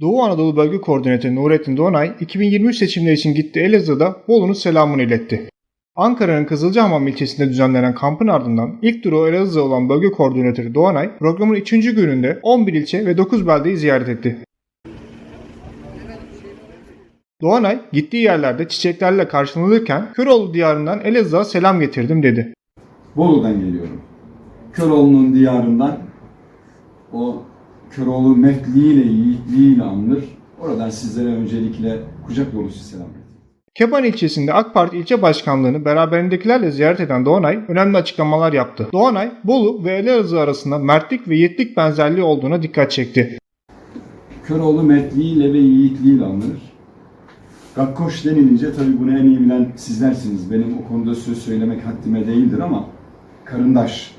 Doğu Anadolu Bölge Koordinatörü Nurettin Doğanay, 2023 seçimleri için gittiği Elazığ'da Bolu'nun selamını iletti. Ankara'nın Kızılcahamam ilçesinde düzenlenen kampın ardından ilk durağı Elazığ olan bölge koordinatörü Doğanay, programın 3. gününde 11 ilçe ve 9 beldeyi ziyaret etti. Doğanay, gittiği yerlerde çiçeklerle karşılanırken Köroğlu diyarından Elazığ'a selam getirdim dedi. Bolu'dan geliyorum. Köroğlu'nun diyarından o Köroğlu mertliğiyle, yiğitliğiyle anılır. Oradan sizlere öncelikle kucak dolusu selam. Keban ilçesinde AK Parti ilçe başkanlığını beraberindekilerle ziyaret eden Doğanay önemli açıklamalar yaptı. Doğanay, Bolu ve Elazığ arasında mertlik ve yiğitlik benzerliği olduğuna dikkat çekti. Köroğlu mertliğiyle ve yiğitliğiyle anılır. Gakkoş denilince tabii bunu en iyi bilen sizlersiniz. Benim o konuda söz söylemek haddime değildir ama karındaş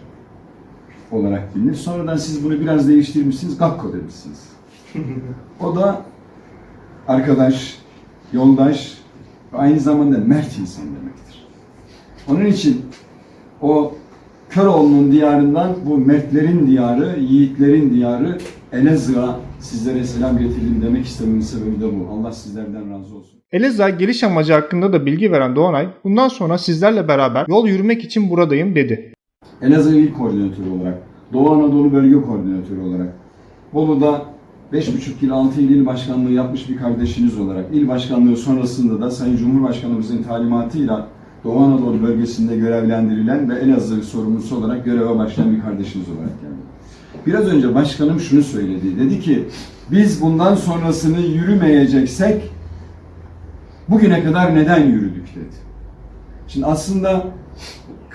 olarak bilinir. Sonradan siz bunu biraz değiştirmişsiniz, Gakko demişsiniz. o da arkadaş, yoldaş ve aynı zamanda mert insan demektir. Onun için o Köroğlu'nun diyarından bu mertlerin diyarı, yiğitlerin diyarı Elazığ'a sizlere selam getirdim demek istememin sebebi de bu. Allah sizlerden razı olsun. Elazığ'a geliş amacı hakkında da bilgi veren Doğanay, bundan sonra sizlerle beraber yol yürümek için buradayım dedi. Elazığ İl Koordinatörü olarak, Doğu Anadolu Bölge Koordinatörü olarak, Bolu'da 5,5 yıl 6 yıl il başkanlığı yapmış bir kardeşiniz olarak, il başkanlığı sonrasında da Sayın Cumhurbaşkanımızın talimatıyla Doğu Anadolu bölgesinde görevlendirilen ve Elazığ sorumlusu olarak göreve başlayan bir kardeşiniz olarak geldim. Biraz önce başkanım şunu söyledi. Dedi ki biz bundan sonrasını yürümeyeceksek bugüne kadar neden yürüdük dedi. Şimdi aslında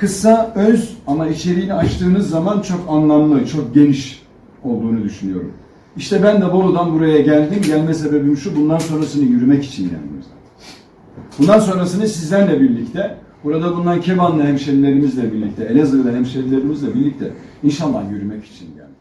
kısa, öz ama içeriğini açtığınız zaman çok anlamlı, çok geniş olduğunu düşünüyorum. İşte ben de Bolu'dan buraya geldim. Gelme sebebim şu, bundan sonrasını yürümek için geldim. Bundan sonrasını sizlerle birlikte, burada bulunan Kebanlı hemşerilerimizle birlikte, Elazığ'da hemşerilerimizle birlikte inşallah yürümek için geldim.